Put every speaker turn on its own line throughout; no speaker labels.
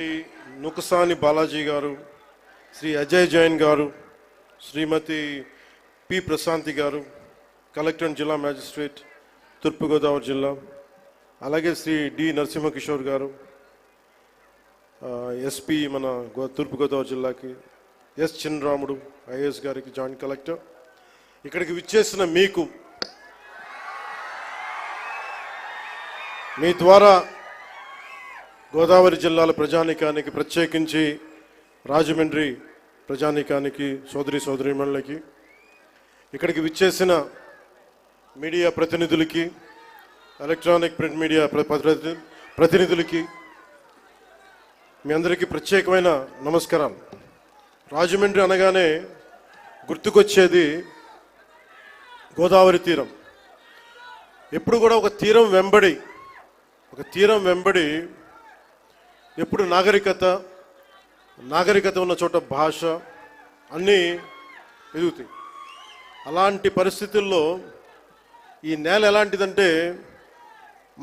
శ్రీ నుకసాని బాలాజీ గారు శ్రీ అజయ్ జైన్ గారు శ్రీమతి పి ప్రశాంతి గారు కలెక్టర్ జిల్లా మ్యాజిస్ట్రేట్ తూర్పుగోదావరి జిల్లా అలాగే శ్రీ డి నరసింహకిషోర్ గారు ఎస్పి మన తూర్పుగోదావరి జిల్లాకి ఎస్ చిన్నరాముడు ఐఏఎస్ గారికి జాయింట్ కలెక్టర్ ఇక్కడికి విచ్చేసిన మీకు మీ ద్వారా గోదావరి జిల్లాల ప్రజానీకానికి ప్రత్యేకించి రాజమండ్రి ప్రజానీకానికి సోదరి సోదరిమణులకి ఇక్కడికి విచ్చేసిన మీడియా ప్రతినిధులకి ఎలక్ట్రానిక్ ప్రింట్ మీడియా ప్రతినిధులకి మీ అందరికీ ప్రత్యేకమైన నమస్కారం రాజమండ్రి అనగానే గుర్తుకొచ్చేది గోదావరి తీరం ఎప్పుడు కూడా ఒక తీరం వెంబడి ఒక తీరం వెంబడి ఎప్పుడు నాగరికత నాగరికత ఉన్న చోట భాష అన్నీ ఎదుగుతాయి అలాంటి పరిస్థితుల్లో ఈ నేల ఎలాంటిదంటే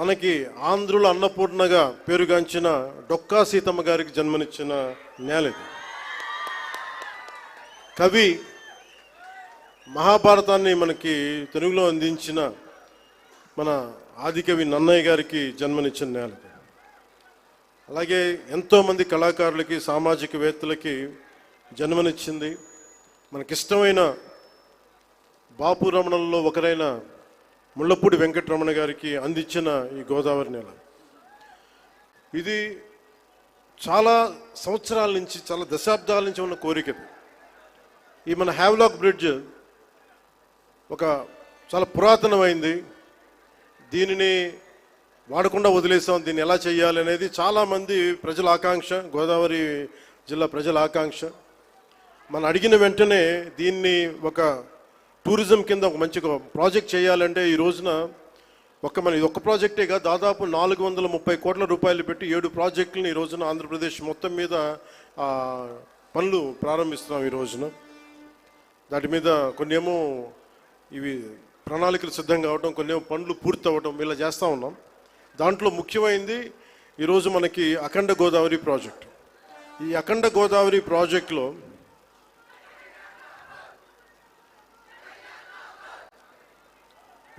మనకి ఆంధ్రుల అన్నపూర్ణగా పేరుగాంచిన డొక్కా సీతమ్మ గారికి జన్మనిచ్చిన నేల ఇది కవి మహాభారతాన్ని మనకి తెలుగులో అందించిన మన ఆదికవి నన్నయ్య గారికి జన్మనిచ్చిన నేల అలాగే ఎంతోమంది కళాకారులకి సామాజికవేత్తలకి జన్మనిచ్చింది మనకిష్టమైన బాపు రమణల్లో ఒకరైన ముళ్ళపూడి వెంకటరమణ గారికి అందించిన ఈ గోదావరి నెల ఇది చాలా సంవత్సరాల నుంచి చాలా దశాబ్దాల నుంచి ఉన్న కోరిక ఈ మన హ్యావ్లాక్ బ్రిడ్జ్ ఒక చాలా పురాతనమైంది దీనిని వాడకుండా వదిలేసాం దీన్ని ఎలా చేయాలి అనేది చాలామంది ప్రజల ఆకాంక్ష గోదావరి జిల్లా ప్రజల ఆకాంక్ష మనం అడిగిన వెంటనే దీన్ని ఒక టూరిజం కింద ఒక మంచి ప్రాజెక్ట్ చేయాలంటే ఈ రోజున ఒక మన ఇది ఒక ప్రాజెక్టేగా దాదాపు నాలుగు వందల ముప్పై కోట్ల రూపాయలు పెట్టి ఏడు ప్రాజెక్టులను ఈ రోజున ఆంధ్రప్రదేశ్ మొత్తం మీద పనులు ప్రారంభిస్తున్నాం ఈ రోజున దాటి మీద కొన్నేమో ఇవి ప్రణాళికలు సిద్ధం కావడం కొన్నేమో పనులు పూర్తి అవ్వటం ఇలా చేస్తూ ఉన్నాం దాంట్లో ముఖ్యమైంది ఈరోజు మనకి అఖండ గోదావరి ప్రాజెక్ట్ ఈ అఖండ గోదావరి ప్రాజెక్టులో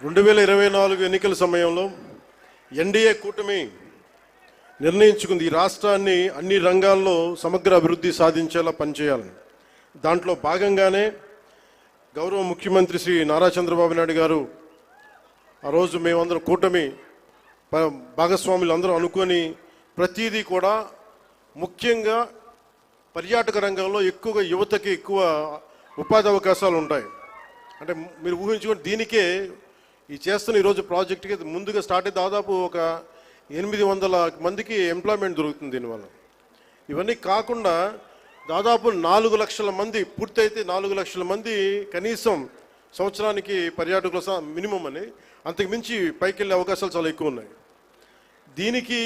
రెండు వేల ఇరవై నాలుగు ఎన్నికల సమయంలో ఎన్డీఏ కూటమి నిర్ణయించుకుంది ఈ రాష్ట్రాన్ని అన్ని రంగాల్లో సమగ్ర అభివృద్ధి సాధించేలా పనిచేయాలని దాంట్లో భాగంగానే గౌరవ ముఖ్యమంత్రి శ్రీ నారా చంద్రబాబు నాయుడు గారు ఆ రోజు మేమందరం కూటమి భాగస్వాములు అందరూ అనుకొని ప్రతీదీ కూడా ముఖ్యంగా పర్యాటక రంగంలో ఎక్కువగా యువతకి ఎక్కువ ఉపాధి అవకాశాలు ఉంటాయి అంటే మీరు ఊహించుకుని దీనికే ఈ చేస్తున్న ఈరోజు ప్రాజెక్ట్కి ముందుగా స్టార్ట్ అయ్యి దాదాపు ఒక ఎనిమిది వందల మందికి ఎంప్లాయ్మెంట్ దొరుకుతుంది దీనివల్ల ఇవన్నీ కాకుండా దాదాపు నాలుగు లక్షల మంది పూర్తయితే నాలుగు లక్షల మంది కనీసం సంవత్సరానికి పర్యాటకుల మినిమం అని అంతకు మించి పైకి వెళ్ళే అవకాశాలు చాలా ఎక్కువ ఉన్నాయి దీనికి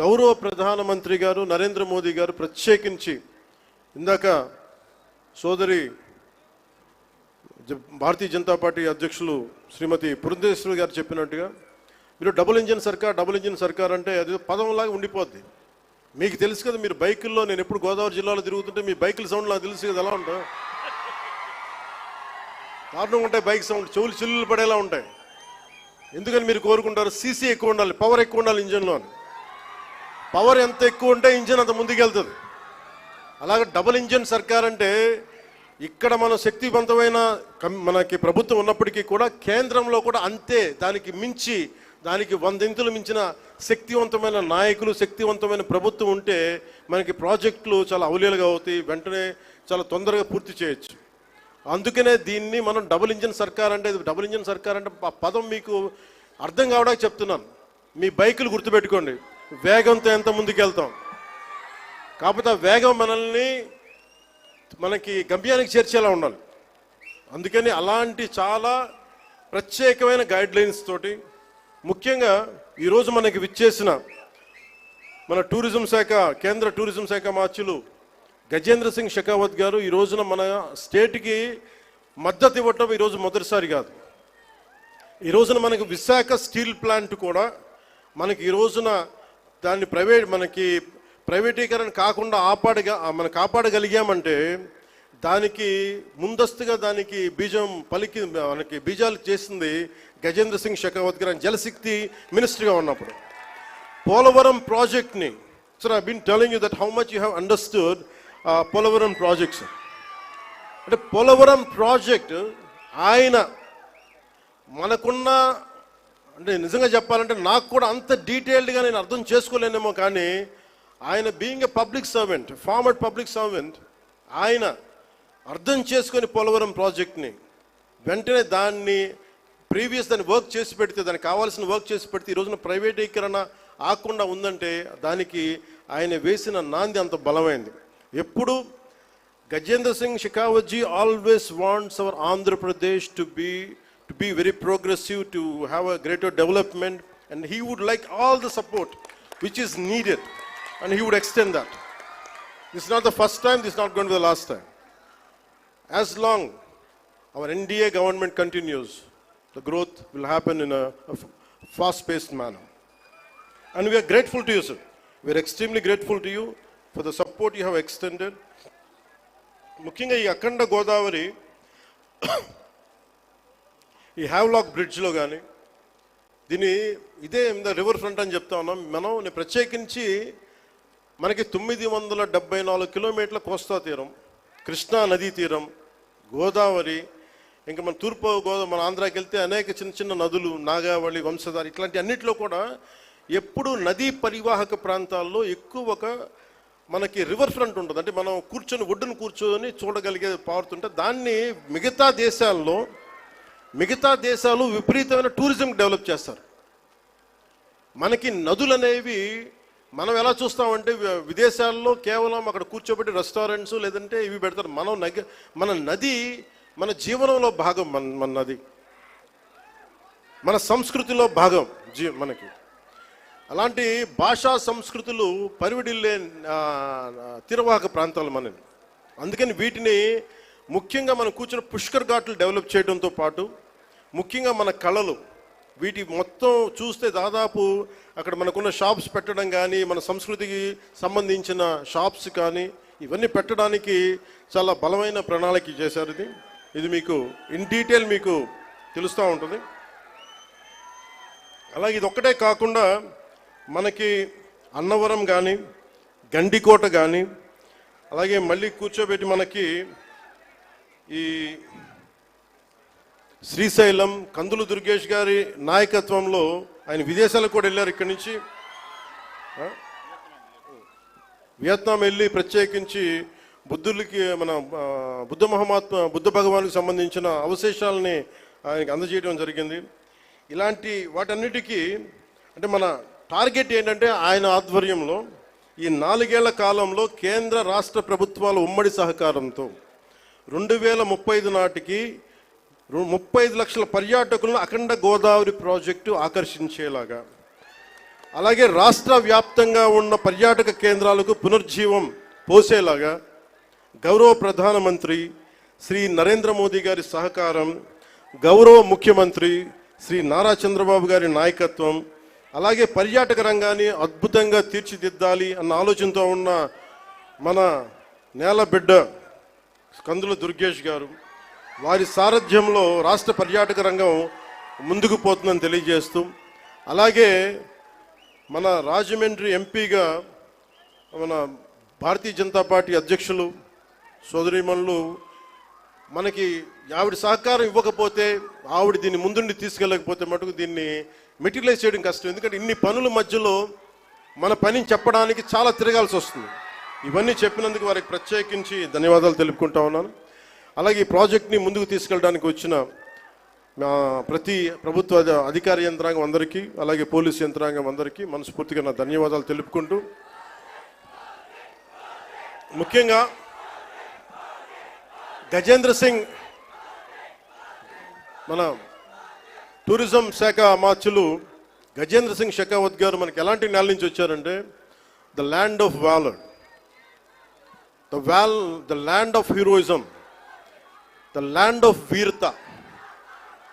గౌరవ ప్రధానమంత్రి గారు నరేంద్ర మోదీ గారు ప్రత్యేకించి ఇందాక సోదరి భారతీయ జనతా పార్టీ అధ్యక్షులు శ్రీమతి పురంధేశ్వరి గారు చెప్పినట్టుగా మీరు డబుల్ ఇంజిన్ సర్కార్ డబుల్ ఇంజిన్ సర్కార్ అంటే అది పదంలాగా ఉండిపోద్ది మీకు తెలుసు కదా మీరు బైకుల్లో నేను ఎప్పుడు గోదావరి జిల్లాలో తిరుగుతుంటే మీ బైకుల సౌండ్ తెలుసు కదా ఎలా ఉంటుంది దారుణంగా ఉంటాయి బైక్ సౌండ్ చెవులు చిల్లులు పడేలా ఉంటాయి ఎందుకని మీరు కోరుకుంటారు సీసీ ఎక్కువ ఉండాలి పవర్ ఎక్కువ ఉండాలి ఇంజన్లో పవర్ ఎంత ఎక్కువ ఉంటే ఇంజన్ అంత ముందుకు వెళ్తుంది అలాగే డబుల్ ఇంజన్ సర్కార్ అంటే ఇక్కడ మన శక్తివంతమైన మనకి ప్రభుత్వం ఉన్నప్పటికీ కూడా కేంద్రంలో కూడా అంతే దానికి మించి దానికి వందింతులు మించిన శక్తివంతమైన నాయకులు శక్తివంతమైన ప్రభుత్వం ఉంటే మనకి ప్రాజెక్టులు చాలా అవలీలుగా అవుతాయి వెంటనే చాలా తొందరగా పూర్తి చేయొచ్చు అందుకనే దీన్ని మనం డబుల్ ఇంజిన్ సర్కార్ అంటే డబుల్ ఇంజిన్ సర్కార్ అంటే ఆ పదం మీకు అర్థం కావడానికి చెప్తున్నాను మీ బైకులు గుర్తుపెట్టుకోండి వేగంతో ఎంత ముందుకు వెళ్తాం కాకపోతే ఆ వేగం మనల్ని మనకి గమ్యానికి చేర్చేలా ఉండాలి అందుకని అలాంటి చాలా ప్రత్యేకమైన గైడ్ లైన్స్ తోటి ముఖ్యంగా ఈరోజు మనకి విచ్చేసిన మన టూరిజం శాఖ కేంద్ర టూరిజం శాఖ మార్చులు గజేంద్ర సింగ్ షెకావత్ గారు ఈ రోజున మన స్టేట్కి మద్దతు ఇవ్వటం ఈరోజు మొదటిసారి కాదు ఈ రోజున మనకు విశాఖ స్టీల్ ప్లాంట్ కూడా మనకి ఈ రోజున దాన్ని ప్రైవేట్ మనకి ప్రైవేటీకరణ కాకుండా ఆపాడగా మనం కాపాడగలిగామంటే దానికి ముందస్తుగా దానికి బీజం పలికి మనకి బీజాలు చేసింది గజేంద్ర సింగ్ షెకావత్ గారు జలశక్తి మినిస్టర్గా ఉన్నప్పుడు పోలవరం ప్రాజెక్ట్ని sir I been telling you that how much you have understood Polavaram project sir అంటే పోలవరం ప్రాజెక్ట్ ఆయన మనకున్న అంటే నిజంగా చెప్పాలంటే నాకు కూడా అంత డీటెయిల్డ్గా నేను అర్థం చేసుకోలేనేమో కానీ ఆయన being a public servant former public servant ఆయన అర్థం చేసుకొని పోలవరం ప్రాజెక్ట్ని వెంటనే దాన్ని ప్రీవియస్ దాన్ని వర్క్ చేసి పెడితే దానికి కావాల్సిన వర్క్ చేసి పెడితే ఈ రోజున ప్రైవేటీకరణ ఆకుండా ఉందంటే దానికి ఆయన వేసిన నాంది అంత బలమైంది ఎప్పుడు Gajendra Singh Shekhawat ji always wants our Andhra Pradesh to be to be very progressive, to have a greater development, and he would like all the support which is needed, and he would extend that. This is not the first time, this is not going to be the last time. As long our NDA government continues, the growth will happen in a, a fast-paced manner. And we are grateful for the support you have extended ముఖ్యంగా ఈ అఖండ గోదావరి ఈ Havelock బ్రిడ్జ్లో కానీ దీని ఇదే the river front అని చెప్తా ఉన్నాం మనం ప్రత్యేకించి మనకి తొమ్మిది వందల డెబ్బై నాలుగు కిలోమీటర్ల కోస్తా తీరం కృష్ణా నదీ తీరం గోదావరి ఇంకా మన తూర్పు గోదావరి మన ఆంధ్రాకి వెళ్తే అనేక చిన్న చిన్న నదులు నాగావళి వంశధారి ఇట్లాంటి అన్నింటిలో కూడా ఎప్పుడు నదీ పరివాహక ప్రాంతాల్లో ఎక్కువ ఒక మనకి రివర్ ఫ్రంట్ ఉంటుంది అంటే మనం కూర్చొని ఒడ్డును కూర్చొని చూడగలిగే పారుతుంటే దాన్ని మిగతా దేశాల్లో మిగతా దేశాలు విపరీతమైన టూరిజం డెవలప్ చేస్తారు మనకి నదులు అనేవి మనం ఎలా చూస్తామంటే విదేశాల్లో కేవలం అక్కడ కూర్చోబెట్టి రెస్టారెంట్స్ లేదంటే ఇవి పెడతారు మనం నగ మన నది మన జీవనంలో భాగం మన మన నది మన సంస్కృతిలో భాగం జీ మనకి అలాంటి భాషా సంస్కృతులు పరివిడిల్లే తీరవాహక ప్రాంతాలు మనవి అందుకని వీటిని ముఖ్యంగా మనం కూర్చున్న పుష్కర్ ఘాట్లు డెవలప్ చేయడంతో పాటు ముఖ్యంగా మన కళలు వీటి మొత్తం చూస్తే దాదాపు అక్కడ మనకున్న షాప్స్ పెట్టడం కానీ మన సంస్కృతికి సంబంధించిన షాప్స్ కానీ ఇవన్నీ పెట్టడానికి చాలా బలమైన ప్రణాళిక చేశారు ఇది ఇది మీకు ఇన్ డీటెయిల్ మీకు తెలుస్తూ ఉంటుంది అలాగే ఇది ఒక్కటే కాకుండా మనకి అన్నవరం కానీ గండికోట కానీ అలాగే మళ్ళీ కూర్చోబెట్టి మనకి ఈ శ్రీశైలం కందులు దుర్గేష్ గారి నాయకత్వంలో ఆయన విదేశాలకు కూడా వెళ్ళారు ఇక్కడి నుంచి వియత్నాం వెళ్ళి ప్రత్యేకించి బుద్ధులకి మన బుద్ధ మహమాత్మ బుద్ధ భగవానికి సంబంధించిన అవశేషాలని ఆయనకి అందజేయడం జరిగింది ఇలాంటి వాటన్నిటికీ అంటే మన టార్గెట్ ఏంటంటే ఆయన ఆధ్వర్యంలో ఈ నాలుగేళ్ల కాలంలో కేంద్ర రాష్ట్ర ప్రభుత్వాల ఉమ్మడి సహకారంతో రెండు వేల ముప్పై ఐదు నాటికి ముప్పై ఐదు లక్షల పర్యాటకులను అఖండ గోదావరి ప్రాజెక్టు ఆకర్షించేలాగా అలాగే రాష్ట్ర వ్యాప్తంగా ఉన్న పర్యాటక కేంద్రాలకు పునర్జీవం పోసేలాగా గౌరవ ప్రధానమంత్రి శ్రీ నరేంద్ర మోదీ గారి సహకారం గౌరవ ముఖ్యమంత్రి శ్రీ నారా చంద్రబాబు గారి నాయకత్వం అలాగే పర్యాటక రంగాన్ని అద్భుతంగా తీర్చిదిద్దాలి అన్న ఆలోచనతో ఉన్న మన నేల బిడ్డ కందుల దుర్గేష్ గారు వారి సారథ్యంలో రాష్ట్ర పర్యాటక రంగం ముందుకు పోతుందని తెలియజేస్తూ అలాగే మన రాజమండ్రి ఎంపీగా మన భారతీయ జనతా పార్టీ అధ్యక్షులు సోదరిమణులు మనకి ఆవిడ సహకారం ఇవ్వకపోతే ఆవిడ దీన్ని ముందుండి తీసుకెళ్ళకపోతే మటుకు దీన్ని మెటీరియలైజ్ చేయడం కష్టం ఎందుకంటే ఇన్ని పనుల మధ్యలో మన పనిని చెప్పడానికి చాలా తిరగాల్సి వస్తుంది ఇవన్నీ చెప్పినందుకు వారికి ప్రత్యేకించి ధన్యవాదాలు తెలుపుకుంటా ఉన్నాను అలాగే ఈ ప్రాజెక్ట్ని ముందుకు తీసుకెళ్ళడానికి వచ్చిన ప్రతి ప్రభుత్వ అధికార యంత్రాంగం అందరికీ అలాగే పోలీసు యంత్రాంగం అందరికీ మనస్ఫూర్తిగా నా ధన్యవాదాలు తెలుపుకుంటూ ముఖ్యంగా గజేంద్ర సింగ్ మన టూరిజం శాఖ అమాత్యులు గజేంద్ర సింగ్ షెకావత్ గారు మనకి ఎలాంటి నెల నుంచి వచ్చారంటే the land of valour the val the land of heroism the land of వీరత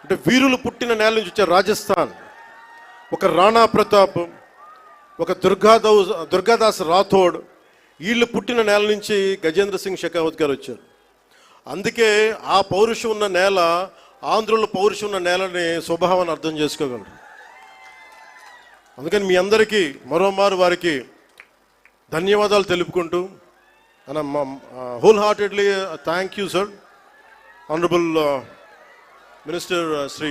అంటే వీరులు పుట్టిన నేల నుంచి వచ్చారు రాజస్థాన్ ఒక రాణా ప్రతాప్ ఒక దుర్గాదౌ దుర్గాదాస్ రాథోడ్ వీళ్ళు పుట్టిన నేల నుంచి గజేంద్ర సింగ్ షెకావత్ గారు వచ్చారు అందుకే ఆ పౌరుషం ఉన్న నేల ఆంధ్రుల పౌరుషం ఉన్న నేలని స్వభావాన్ని అర్థం చేసుకోగలరు అందుకని మీ అందరికీ మరోమారు వారికి ధన్యవాదాలు తెలుపుకుంటూ wholeheartedly thank you sir honourable minister Shri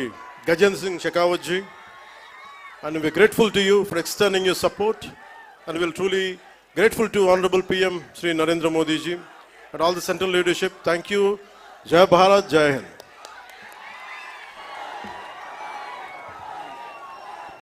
Gajendra Singh Shekhawatji and we grateful to you for extending your support and will truly grateful to honourable PM Shri Narendra Modiji and all the central leadership thank you Jai Bharat Jai Hind